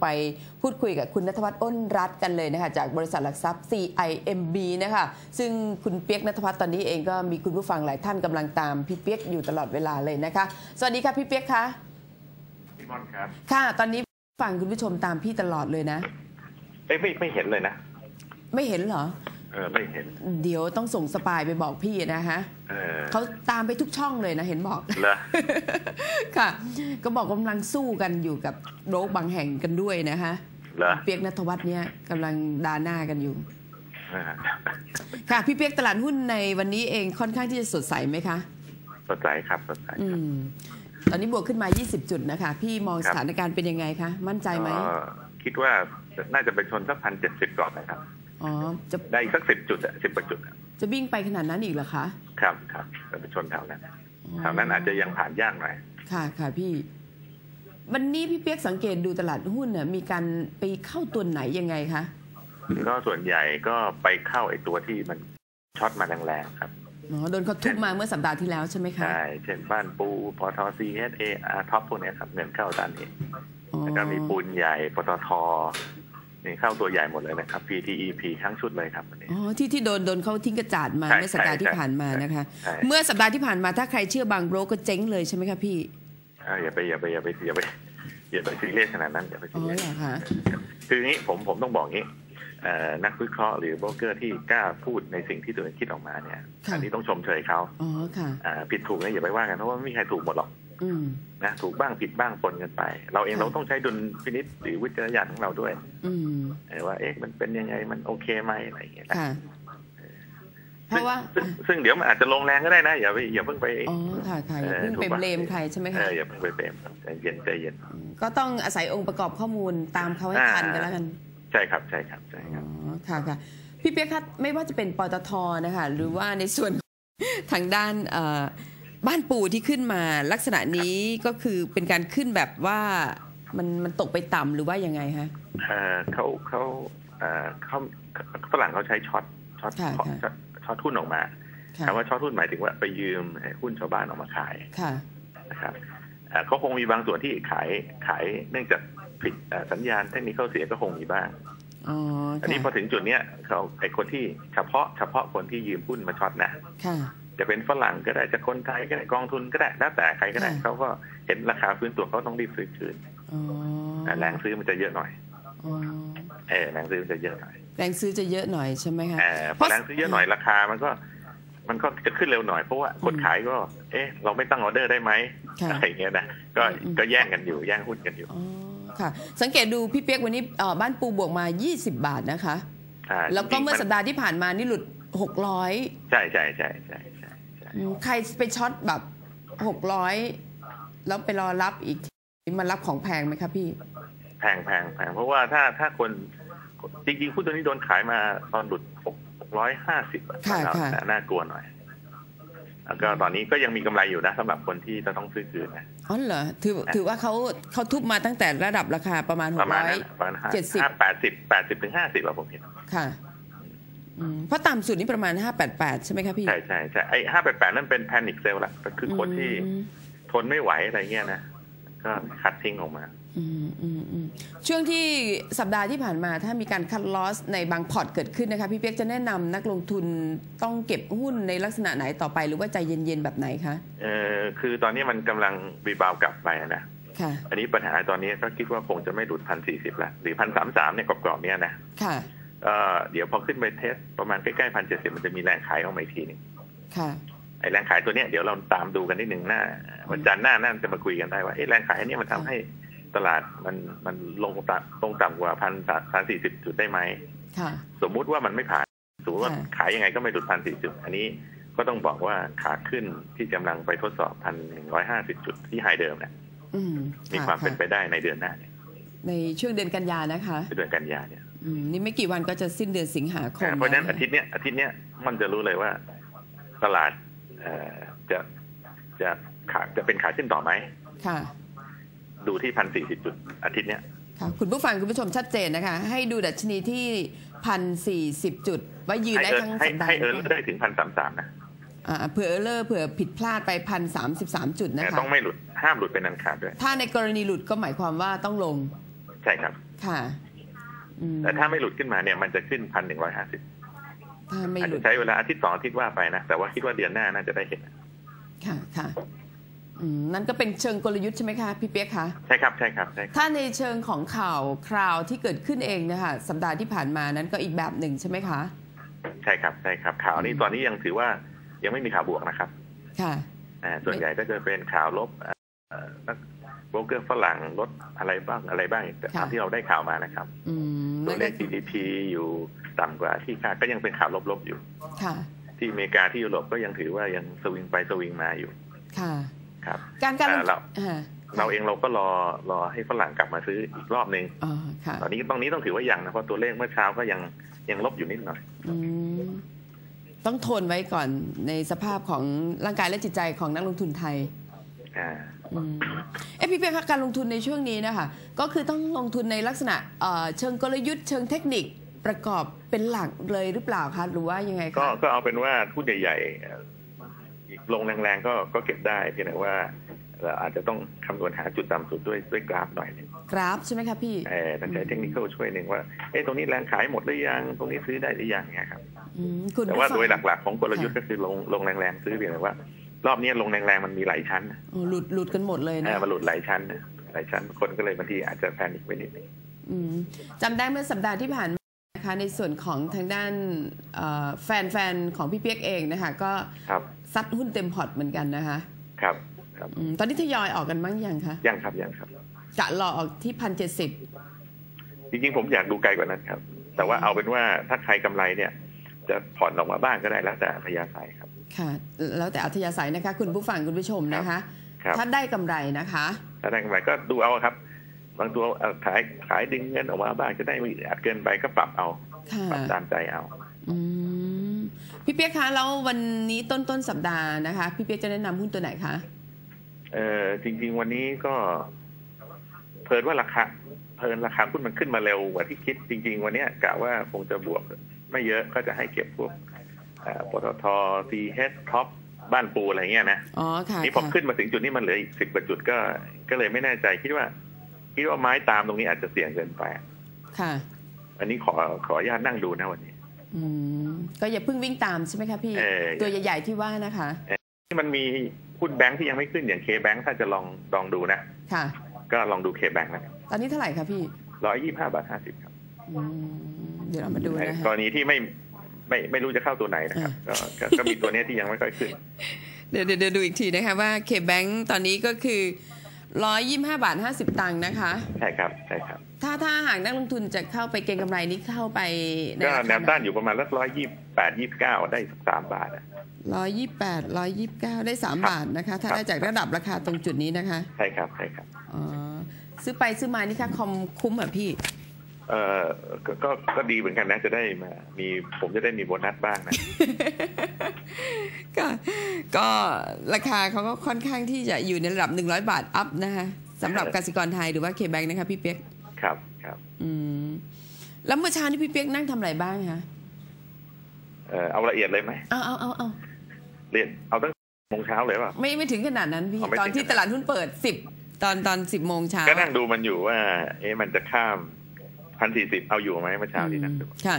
ไปพูดคุยกับคุณนัทวัฒน์อ้นรัตน์กันเลยนะคะจากบริษัทหลักทรัพย์ CIMB นะคะซึ่งคุณเปียกนัทวัฒน์ตอนนี้เองก็มีคุณผู้ฟังหลายท่านกำลังตามพี่เปียกอยู่ตลอดเวลาเลยนะคะ สวัสดีค่ะพี่เปียกคะพี่มอนครับ ค่ะ ตอนนี้ฟังคุณผู้ชมตามพี่ตลอดเลยนะเอ้ยไม่ไม่เห็นเลยนะ ไม่เห็นเหรอ เออไม่เห็น เดี๋ยวต้องส่งสปายไปบอกพี่นะคะเออเขาตามไปทุกช่องเลยนะเห็นบอกเหรอค่ะ ก็บอกกำลังสู้กันอยู่กับโรคบางแห่งกันด้วยนะคะเหรอเปียกนัทวัฒน์เนี่ยกำลังดาหน้ากันอยู่อ่าค่ะพี่เปียกตลาดหุ้นในวันนี้เองค่อนข้างที่จะสดใสไหมคะ สดใสครับสดใสอืครับมตอนนี้บวกขึ้นมา 20 จุดนะคะ พี่มองครัสบถานการณ์เป็นยังไงคะ มั่นใจไหมก็คิดว่าน่าจะไปชนสักพันเจ็ดสิบก่อนนะครับ อ๋อจะได้อีกสักสิบจุดอะสิบกว่าจุดอะจะวิ่งไปขนาดนั้นอีกเหรอคะ ครับครับจะไปชนแถวนั้นแถวนั้นอาจจะยังผ่านยากหน่อยค่ะค่ะพี่ วันนี้พี่เปียกสังเกตดูตลาดหุ้นเนี่ยมีการไปเข้าตัวไหนยังไงคะก็ส่วนใหญ่ก็ไปเข้าไอ้ตัวที่มันช็อตมาแรงๆครับอ๋อโดนเขาทุบมาเมื่อสัปดาห์ที่แล้วใช่ไหมคะใช่เช่นบ้านปูปตซีเอสเออาร์ท็อปพวกเนี้ยครับเงินเข้าด้านนี้อ๋อแล้วก็มีปูนใหญ่ปตท นี่เข้าตัวใหญ่หมดเลยนะครับ PTEP ทั้งชุดเลยครับวันนี้อ๋อที่ที่โดนโดนเขาทิ้งกระจาดมาใช่เมื่อสัปดาห์ที่ใช่ผ่านมานะคะใช่เมื่อสัปดาห์ที่ผ่านมาถ้าใครเชื่อบางโบรกก็เจ๊งเลยใช่ไหมคะพี่อ่าอย่าไปอย่าไปอย่าไปอย่าไปอย่าไปซีเรียสขนาดนั้นอย่าไปอ๋ซีอเรียสเหรอคะคืออย่างนี้ผมผมต้องบอกงี้เอ่อนักวิเคราะห์หรือโบรกเกอร์ที่กล้าพูดในสิ่งที่ตัวเองคิดออกมาเนี่ยอันนี้ต้องชมเชยเขาอ๋อค่ะอ่าผิดถูกเนี่ยอย่าไปว่ากันเพราะว่าไม่มีใครถูกหมดหรอกอืม นะถูกบ้างผิดบ้างปนกันไป เราเองค่ะเราต้องใช้ดุลพินิจหรือวิจารณญาณของเราด้วยอืมเออว่า เอ๊ะมันเป็นยังไงมันโอเคไหมอะไรอย่างเงี้ยนะค่ะเพราะว่าซึ่งซึ่งเดี๋ยวมันอาจจะลงแรงก็ได้นะ อย่าไปอย่าเพิ่งไปอ๋อค่ะค่ะอย่าเออเพิ่งถูกไปปะเบลมใครใช่ไหมเอคะออย่าเพิ่งไปเปรมใจเย็นใจเย็น ก็ต้องอาศัยองค์ประกอบข้อมูลตามเขาให้ทันกันแล้วกัน ใช่ครับใช่ครับใช่คอ๋รับอค่ะค่ะพี่เปียกคะไม่ว่าจะเป็นปตทนะคะหรือว่าในส่วนทางด้านเอ่อ บ้านปูที่ขึ้นมาลักษณะนี้ก็คือเป็นการขึ้นแบบว่ามันมันตกไปต่ำหรือว่ายังไงคะเอ่อเขาเขาเอ่อเขาฝรั่งเขาใช้ช็อตช็อตค่ะช็อตค่ะช็อตช็อตหุ้นออกมาค่ะคำว่าช็อตหุ้นหมายถึงว่าไปยืมหุ้นชาวบ้านออกมาขายค่ะนะครับเอ่อเขาคงมีบางส่วนที่ขายขายเนื่องจากผิดเอ่อสัญญาณเทคนิคเสียก็คงมีบ้างอ๋ออันนี้พอค่ะถึงจุดเนี้ยเขาไอคนที่เฉพาะเฉพาะคนที่ยืมหุ้นมาช็อตนะค่ะ จะเป็นฝรั่งก็ได้จะคนไทยก็ได้กองทุนก็ได้แล้วแต่ใครก็ได้ค่ะเขาก็เห็นราคาพื้นตัวเขาต้องรีบซื้อคืนอ๋อแต่แรงซื้อมันจะเยอะหน่อยอ๋อเออแรงซื้อมันจะเยอะหน่อยแรงซื้อจะเยอะหน่อยใช่ไหมคะเออพอแรงซื้อเยอะหน่อยราคามันก็มันก็จะขึ้นเร็วหน่อยเพราะว่าคนขายก็ เอ๊ะ เราไม่ตั้งออเดอร์ได้ไหมค่ะอะไรอย่างเงี้ยนะก็อืมก็แย่งกันอยู่แย่งหุ้นกันอยู่อ๋อค่ะ สังเกตดูพี่เปียกวันนี้เอ่อบ้านปูบวกมา 20 บาทนะคะอ่าแล้วก็จริงๆเมื่อสัปดาห์ที่ผ่านมานี่หลุด 600 ใช่ใช่ใช่ใช่ ใช่ใช่อืมใครไปช็อตแบบ600แล้วไปรอรับอีกทีมันรับของแพงไหมคะพี่ แพงแพงแพงเพราะว่าถ้าถ้าคนจริงๆหุ้นตัวนี้โดนขายมาตอนหลุดหกร้อยห้าสิบค่ะค่ะน่ากลัวหน่อยแล้วก็ตอนนี้ก็ยังมีกำไรอยู่นะสำหรับคนที่จะต้องซื้อคืนนะอ๋อเหรอถือถือว่าเขาเขาทุบมาตั้งแต่ระดับราคาประมาณประมาณนั้นประมาณห้าเจ็ดสิบแปดสิบแปดสิบถึงห้าสิบอะผมเห็นค่ะอืม เพราะต่ำสุดนี่ประมาณ 588 ใช่ไหมคะพี่ ใช่ใช่ใช่ไอ้ห้าแปดแปดนั่นเป็นแพนิคเซลละก็คือคนที่อืมทนไม่ไหวอะไรเงี้ยนะ ก็คัดทิ้งออกมาอืมอืมอืมช่วงที่สัปดาห์ที่ผ่านมาถ้ามีการคัดลอสในบางพอร์ตเกิดขึ้นนะคะ พี่เปียกจะแนะนำนักลงทุนต้องเก็บหุ้นในลักษณะไหนต่อไปหรือว่าใจเย็นๆ แบบไหนคะเออคือตอนนี้มันกำลังรีบาวกลับไปนะค่ะอันนี้ปัญหาตอนนี้ก็คิดว่าคงจะไม่หลุดพันสี่สิบละหรือพันสามสามเนี่ยกรอบๆเนี้ยนะค่ะ เอ่อเดี๋ยวพอขึ้นไปเทสประมาณใกล้ๆพันเจ็ดสิบมันจะมีแรงขายเข้ามาอีกทีหนึงค่ะไอ้แรงขายตัวเนี้ยเดี๋ยวเราตามดูกันนิดหนึ่งหน้าวันจันทร์หน้าน่าจะมาคุยกันได้ว่าเอ๊ะแรงขายอันเนี้ยมันทำให้ตลาดมันมันลงต่ำลงต่ำกว่าพันสามสี่สิบจุดได้ไหมค่ะสมมุติว่ามันไม่ผ่านสมมติว่าค่ะขายยังไงก็ไม่หลุดพันสี่จุด อันนี้ก็ต้องบอกว่าขาขึ้นที่กำลังไปทดสอบพันหนึ่งร้อยห้าสิบจุดที่ไฮเดิมเนี่ยอืมมีะความเป็นไปะได้ในเดือนหน้าเนี่ยในช่วงเดือนกันยานะคะในเดือนกันยาเนี่ยอืม นี่ไม่กี่วันก็จะสิ้นเดือนสิงหาคมอ่าเพราะฉะนั้นแล้วอาทิตย์เนี้ยอาทิตย์เนี้ยมันจะรู้เลยว่า ตลาดเอ่อจะจะขาจะเป็นขาขึ้นต่อไหมค่ะ ดูที่พันสี่สิบจุดอาทิตย์เนี้ยค่ะคุณผู้ฟังคุณผู้ชมชัดเจนนะคะ ให้ดูดัชนีที่พันสี่สิบจุดไว้ยืนให้ได้เออทั้งให้สัปดาห์ให้เออได้ถึงพันสามสามนะอ่าเผื่อเออเลอร์เผื่อผิดพลาดไปพันสามสิบสามจุดนะแต่คะต้องไม่หลุดห้ามหลุดเป็นอันขาดด้วย ถ้าในกรณีหลุดก็หมายความว่าต้องลง ใช่ครับ ค่ะอืม แต่ถ้าไม่หลุดขึ้นมาเนี่ยมันจะขึ้นพันหนึ่งร้อยห้าสิบถ้าไม่อาจหลุจะดใช้เวลาอาทิตย์สองอาทิตย์ว่าไปนะ แต่ว่าคิดว่าเดือนหน้าน่าจะได้เห็น ค่ะค่ะอืมนั่นก็เป็นเชิงกลยุทธ์ใช่ไหมคะพี่เปียกคะใช่ครับใช่ครับใช่ครับถ้าในเชิงของข่าวคราวที่เกิดขึ้นเองเนะคะสัปดาห์ที่ผ่านมานั้นก็อีกแบบหนึ่งใช่ไหมคะใช่ครับใช่ครับข่าวนี้ตอนนี้ยังถือว่ายังไม่มีข่าวบวกนะครับ ค่ะอ่าส่วนใหญ่ก็จะเป็นข่าวลบเอ่อ นักโบรกเกอร์ฝรั่งลดอะไรบ้างอะไรบ้างแต่ตามที่เราได้ข่าวมานะครับอืมตัวนั่นเลก็ข GDP อยู่ต่ำกว่าที่คาดก็ยังเป็นข่าวลบๆอยู่ค่ะที่อเมริกาที่ยุโรปก็ยังถือว่ายังสวิงไปสวิงมาอยู่ค่ะครับการการอ่าเราอ่าเราเองเราก็รอรอให้ฝรั่งกลับมาซื้ออีกรอบหนึ่งอ๋อค่ะตอนนี้ตรงนี้ต้องถือว่ายังนะเพราะตัวเลขเมื่อเช้าก็ยังยังลบอยู่นิดหน่อยอืมต้องทนไว้ก่อนในสภาพของร่างกายและจิตใจของนักลงทุนไทยอ่าอืม เอะพี่เปียกคะการลงทุนในช่วงนี้นะคะก็คือต้องลงทุนในลักษณะเอ่อเชิงกลยุทธ์เชิงเทคนิคประกอบเป็นหลักเลยหรือเปล่าคะหรือว่ายังไงก็คะก็เอาเป็นว่าหุ้นใหญ่ๆเอ่ออีกลงแรงๆก็ก็เก็บได้เพียงแต่ว่าเราอาจจะต้องคำนวณหาจุดต่ำสุดด้วยด้วยกราฟหน่อยหนึงกราฟใช่ไหมคะพี่เออต้องใช้เทคนิคช่วยหนึ่งว่าเอ๊ะตรงนี้แรงขายหมดหรือยัง ตรงนี้ซื้อได้หรือยังเนี่ยครับอืมคุณแต่ว่าผู้ฟังโดยหลักๆของกลยุทธ์ก็คือลงลงแรงๆซื้อเพียงแต่ว่า รอบนี้ลงแรงๆมันมีหลายชั้นนะโอ้หลุดหลุดกันหมดเลยเอนะอมันหลุดหลายชั้นนะหลายชั้นคนก็เลยบางทีอาจจะแพนิคไปนิดนึงอืมจำได้เมื่อสัปดาห์ที่ผ่านมานะคะในส่วนของทางด้านเอ่อแฟนๆ ของพี่เปียกเองนะคะ ก็ครับซัดหุ้นเต็มพอร์ตเหมือนกันนะคะ ครับครับอืมตอนนี้ทยอยออกกันบ้างยังคะยังครับยังครับกะรอออกที่พันเจ็ดสิบจริงๆ ผมอยากดูไกลกว่านั้นครับ แต่ว่าเอาเป็นว่าถ้าใครกำไรเนี่ย จะผ่อนออกมาบ้างก็ได้แล้วแต่พยาศัยครับค่ะแล้วแต่อัธยาศัยนะคะ คุณผู้ฟังคุณผู้ชมนะคะครับถ้าได้กำไรนะคะถ้าได้กำไรก็ดูเอาครับ บางตัวเอ่อขายขายดึงเงินออกมาบ้างจะได้ไม่อัดเกินไปก็ปรับเอาค่ะปรับตามใจเอาอืมพี่เปียกคะแล้ววันนี้ต้นต้นสัปดาห์นะคะ พี่เปียกจะแนะนำหุ้นตัวไหนคะเออจริง ๆ วันนี้ก็ เพลินว่าราคาเพลินราคาหุ้นมันขึ้นมาเร็วกว่าที่คิดจริง ๆ วันเนี้ยกะว่าคงจะบวก ไม่เยอะก็จะให้เก็บพวกเอ่อปตทซีเฮดท็อปบ้านปูอะไรเงี้ยนะอ๋อค่ะนี่พอค่ะขึ้นมาถึงจุดนี้มันเหลืออีกสิบกว่าจุดก็ ก็เลยไม่แน่ใจคิดว่า คิดว่าไม้ตามตรงนี้อาจจะเสี่ยงเกินไปค่ะ อันนี้ขอขออนุญาตนั่งดูนะวันนี้ อืมก็อย่าเพิ่งวิ่งตามใช่ไหมคะพี่เออตัวใหญ่ๆที่ว่านะคะที่มันมีหุ้นแบงค์ที่ยังไม่ขึ้นอย่างเคแบงค์ถ้าจะลองลองดูนะค่ะ ก็ลองดูเคแบงค์นะตอนนี้เท่าไหร่คะพี่ร้อยยี่ห้าบาทห้าสิบครับอืม เดี๋ยวเรามาดูนะกคะรณีที่ไม่ไม่ไม่รู้จะเข้าตัวไหนนะครับ ก็ก็ก็มีตัวเนี้ยที่ยังไม่ค่อยขึ้นเดี๋ยวเดี๋ยวเดี๋ยวดูอีกทีนะคะว่าเคแบงตอนนี้ก็คือร้อยยี่ห้าบาทห้าสิบตังค์นะคะ ใช่ครับใช่ครับ ถ้าถ้าหากนักลงทุนจะเข้าไปเก็งกำไรนี้เข้าไปในก็ราแนคาวต้านอยู่ประมาณสักร้อยยี่แปดยี่เก้าได้สักสามบาทอะร้อยยี่แปดร้อยยี่เก้าได้สามครับบาทนะคะ ถ้าครับได้จากระดับราคาตรงจุดนี้นะคะ ใช่ครับใช่ครับอ๋อซื้อไปซื้อมานี่ค่ะคอมคุ้มเหรอพี่ เออก็ก็ก็ดีเหมือนกันนะจะได้มามีผมจะได้มีโบนัสบ้างนะก็ก็ราคาเขาก็ค่อนข้างที่จะอยู่ในระดับ100บาทอัพนะคะสำหรับกสิกรไทยหรือว่าเคแบงนะคะพี่เปียกครับครับ อืม แล้วเมื่อเช้านี้พี่เปียกนั่งทำอะไรบ้างคะเออเอาละเอียดเลยไหมเอาเอาเอาเอาเรียนเอาตั้งโมงเช้าเลยเปล่าไม่ไม่ถึงขนาดนั้นพี่อ๋อไม่ถึงตอนที่ตลาดหุ้นเปิด10ตอนตอน10โมงเช้าก็นั่งดูมันอยู่ว่า เอ๊ะมันจะข้าม พันสี่สิบเอาอยู่ไหมเมื่อเช้าที่นั่งดูค่ะ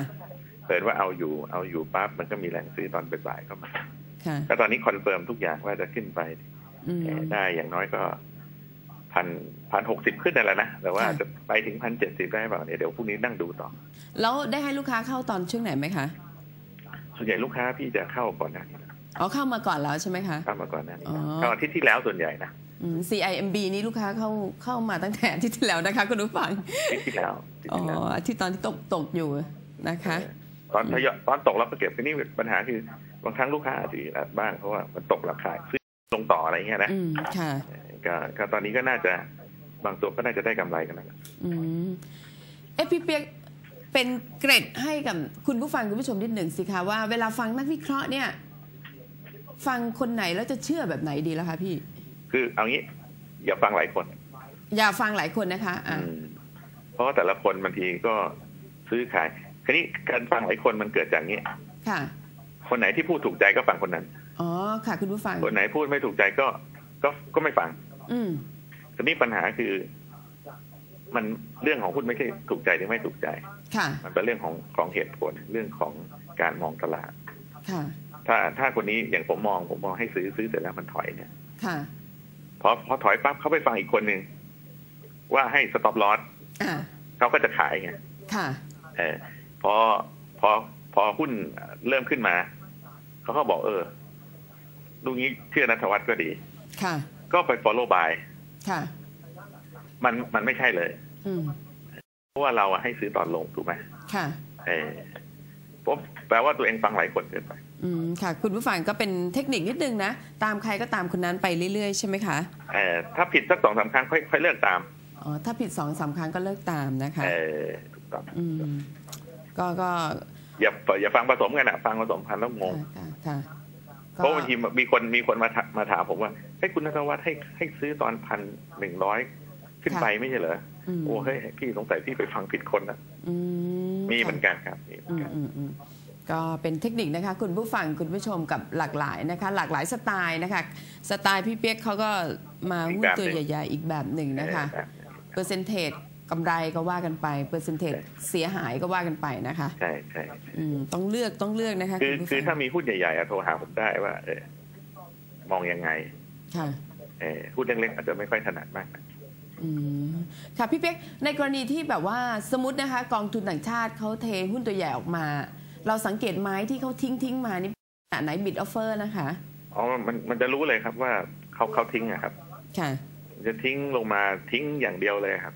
เปิดว่าเอาอยู่เอาอยู่ปั๊บมันก็มีแรงซื้อตอนบ่ายๆเข้ามาค่ะแล้วตอนนี้คอนเฟิร์มทุกอย่างว่าจะขึ้นไปอืมเอ่อได้อย่างน้อยก็พันพันหกสิบขึ้นนั่นแหละนะ แต่ว่าค่ะจะไปถึงพันเจ็ดสิบได้เปล่าเนี่ยเดี๋ยวพรุ่งนี้นั่งดูต่อ แล้วได้ให้ลูกค้าเข้าตอนช่วงไหนไหมคะ ส่วนใหญ่ลูกค้าพี่จะเข้าก่อนหน้านี้นะอ๋อเข้ามาก่อนแล้วใช่ไหมคะ เข้ามาก่อนหน้านี้อ๋อเข้าอาทิตย์ที่แล้วส่วนใหญ่นะอืม CIMB นี่ลูกค้าเข้าเข้ามาตั้งแต่อาที่ที่แล้วนะคะคุณผู้ฟังอาทิตย์ที่แล้วอาทิตย์อ๋อที่แล้วอาที่ตอนที่ตกตกอยู่นะคะ ตอนทยอยตอนตกเราก็เก็บทีนี้ปัญหาคือบางครั้งลูกค้าอาจจะอัดบ้างเพราะว่ามันตกราคาซื้อลงต่ออะไรเงี้ยนะอืมค่ะก็ก็ตอนนี้ก็น่าจะบางตัวก็น่าจะได้กำไรกันนะครับอืมเอะพี่เปียกเป็นเกร็ดให้กับคุณผู้ฟังคุณผู้ชมนิดหนึ่งสิคะว่าเวลาฟังนักวิเคราะห์เนี่ย ฟังคนไหนแล้วจะเชื่อแบบไหนดีล่ะคะพี่ คือเอางี้ อย่าฟังหลายคน อย่าฟังหลายคนนะคะอะอืมเพราะว่าแต่ละคนบางทีก็ซื้อขายคราวนี้การฟังหลายคนมันเกิดจากนี้ค่ะ คนไหนที่พูดถูกใจก็ฟังคนนั้นอ๋อค่ะ คุณผู้ฟัง คนไหนพูดไม่ถูกใจก็ ก็ก็ไม่ฟัง อืมทีนี้ปัญหาคือ มันเรื่องของหุ้นไม่ใช่ถูกใจหรือไม่ถูกใจ ค่ะ มันเป็นเรื่องของของเหตุผลเรื่องของการมองตลาด ค่ะ ถ้าถ้าคนนี้อย่างผมมองผมมองให้ซื้อซื้อเสร็จแล้วมันถอยเนี่ย ค่ะ พอพอถอยปั๊บเขาไปฟังอีกคนหนึ่งว่าให้สต็อปลอสอ่าเขาก็จะขายไงค่ะเออพอพอพอหุ้นเริ่มขึ้นมาเขาก็บอกเออลูกนี้เชื่อนัทวัฒน์ก็ดี ค่ะ ก็ไป follow buy ค่ะ มันมันไม่ใช่เลยอืมเพราะว่าเราอะให้ซื้อตอนลงถูกไหมค่ะ เออผม แปลว่าตัวเองฟังหลายคนเกินไปอืมค่ะ คุณผู้ฟังก็เป็นเทคนิคนิดนึงนะ ตามใครก็ตามคนนั้นไปเรื่อยๆ ใช่ไหมคะเออถ้าผิดสักสองสามครั้งค่อยค่อยเลิกตามอ๋อถ้าผิดสองสามครั้งก็เลิกตามนะคะเออถูกต้องอืมก็ก็อย่าอย่าฟังผสมกันอะฟังผสมพันธุ์แล้วงงค่ะค่ะเพราะบางทีมีคนมีคนมาถมาถามผมว่าให้ยคุณนัทวัฒน์ให้ให้ซื้อตอนพันหนึ่งร้อยขึ้นไปไม่ใช่เหรออืมโอ้เฮ้ยพี่สงสัยพี่ไปฟังผิดคนนะอืม มีค่ะเหมือนกันครับมีเหมืออืนมกันอืมอืมก็เป็นเทคนิคนะคะ คุณผู้ฟังคุณผู้ชมกับหลากหลายนะคะ หลากหลายสไตล์นะคะ สไตล์พี่เปียกเขาก็มาหุ้นตัวใหญ่ๆอีกแบบหนึ่งนะคะเออเปอร์เซนเทจกำไรก็ว่ากันไป เปอร์เซนเทจเสียหายก็ว่ากันไปนะคะ ใช่ใช่อืมต้องเลือกต้องเลือกนะคะ คือณผู้คือฟังถ้ามีหุ้นใหญ่ๆอะโทรหาผมได้ว่า เออมองยังไง ค่ะ เออหุ้นเล็กๆอาจจะไม่ค่อยถนัดมากนะอืม ค่ะพี่เป๊กในกรณีที่แบบว่าสมมตินะคะ กองทุนต่างชาติเขาเทหุ้นตัวใหญ่ออกมา เราสังเกตไหมที่เขาทิ้งทิ้งมานี่ขนาดไหนบิดออฟเฟอร์นะคะอ๋อมันมันจะรู้เลยครับว่าเขาเขาทิ้งอะครับ ค่ะ จะทิ้งลงมาทิ้งอย่างเดียวเลยครับ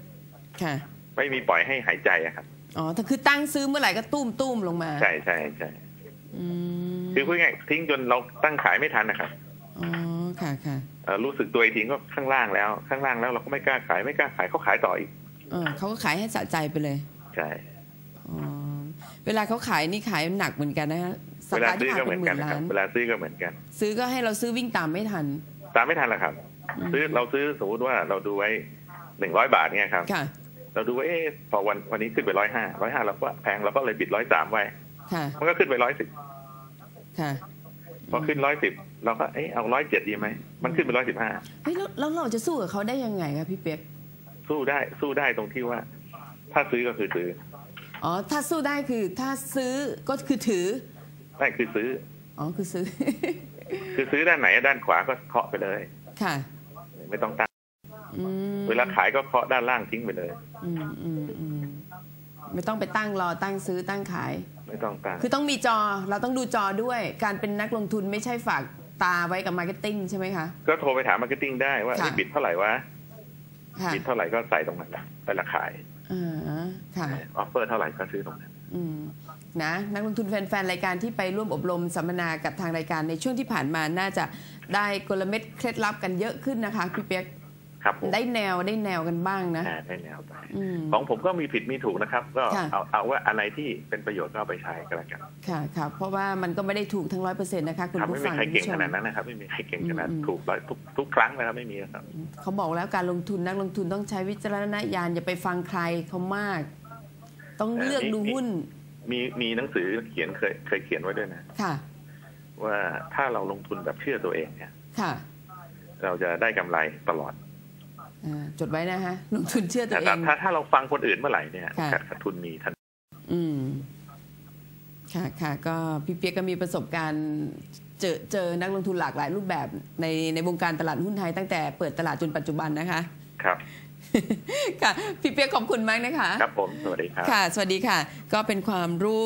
ค่ะ ไม่มีปล่อยให้หายใจอะครับอ๋อถ้าคือตั้งซื้อเมื่อไหร่ก็ตุ้มตุ้มลงมา ใช่ใช่ใช่อืมคือพูดง่ายๆทิ้งจนเราตั้งขายไม่ทันนะครับอ๋อ ค่ะค่ะเอ่อรู้สึกตัวอีกทีก็ข้างล่างแล้ว ข้างล่างแล้วเราก็ไม่กล้าขายไม่กล้าขายเขาขายต่ออีกเออเขาก็ขายให้สะใจไปเลย ใช่อ๋อเวลาเขาขายนี่ขายหนักเหมือนกันนะฮะสัเวปลาดาห์ซื้ที่อผ่านก็เหเป็มือนนหกันมื่นนะคล้ารับนเวลาซื้อก็เหมือนกัน ซื้อก็ให้เราซื้อวิ่งตามไม่ทัน ตามไม่ทันหรอกครับมซื้อเราซื้อสมมติว่าเราดูไว้หนึ่งร้อยบาทเนี่ยครับค่ะเราดูว่าเอ๊ะพอวันวันนี้ขึ้นไปร้อยห้าร้อยห้าเราก็แพงเราก็เลยปิดร้อยสามไว้ค่ะมันก็ขึ้นไปร้อยสิบค่ะพอขึ้นร้อยสิบ เราก็เอ๊ะเอาร้อยเจ็ดดีไหมมันขึ้นไปร้อยสิบห้าเฮ้ยแล้วแล้วเราจะสู้กับเขาได้ยังไงครับพี่เป๊ยกสู้ได้สู้ได้ตรงที่ว่า ถ้าซื้อก็คือซื้ออ๋อถ้าสู้ได้คือถ้าซื้อก็คือถือไม่คือซื้ออ๋อคือซื้อ คือซื้อด้านไหนด้านขวาก็เคาะไปเลย ค่ะ ไม่ต้องตั้งอืมเวลาขายก็เคาะด้านล่างทิ้งไปเลย อืมอืมอืมไม่ต้องไปตั้งรอตั้งซื้อตั้งขาย ไม่ต้องตั้งคือต้องมีจอเราต้องดูจอด้วย การเป็นนักลงทุนไม่ใช่ฝาก ตาไว้กับมาร์เก็ตติ้งใช่ไหมคะ ก็โทรไปถามมาร์เก็ตติ้งได้ว่าค่ะเอ้ยบิดเท่าไหร่วะค่ะบิดเท่าไหร่ก็ใส่ตรงนั้นนะไปละขายอ่าค่ะออฟเฟอร์เท่าไหร่ก็ซื้อตรงนั้น อืมนะนักลงทุนแฟนๆ รายการที่ไปร่วมอบรมสัมมนากับทางรายการในช่วงที่ผ่านมาน่าจะได้กลเม็ดเคล็ดลับกันเยอะขึ้นนะคะพี่เปียก ครับผมได้แนวได้แนวกันบ้างนะอ่าได้แนวไปอืมของผมก็มีผิดมีถูกนะครับ ก็ค่ะเอาเอาว่าอะไรที่เป็นประโยชน์ก็เอาไปใช้ก็แล้วกันค่ะค่ะเพราะว่ามันก็ไม่ได้ถูกทั้งร้อยเปอร์เซ็นต์นะคะคุณครับผู้ไม่มีฟังใครเก่งคุณขผู้ชมนาดนั้นนะครับไม่มีใครเก่งขนาดอืมถูกร้อยทุกทุกครั้งนะครับไม่มีนะครับเขาบอกแล้วการลงทุนนักลงทุนต้องใช้วิจารณญาณอย่าไปฟังใครเขามาก ต้องเลือกดูหุ้น มีมีหนังสือเขียนเคยเคยเขียนไว้ด้วยนะค่ะ ว่าถ้าเราลงทุนแบบเชื่อตัวเองเนี่ยค่ะ เราจะได้กำไรตลอดอ่า จดไว้นะคะลงทุนเชื่อตัแต่วเอถ้างถ้าถ้าเราฟังคนอื่นเมื่อไหร่เนี่ยค่ะขาดขาดทุนมีทันอืมค่ะค่ะก็พี่เปียกก็มีประสบการณ์เจอเจอนักลงทุนหลากหลายรูปแบบในในวงการตลาดหุ้นไทยตั้งแต่เปิดตลาดจนปัจจุบันนะคะ ครับค่ะ พี่เปียกขอบคุณมากนะคะ ครับผม สวัสดีครับ ค่ะ สวัสดีค่ะ ก็เป็นความรู้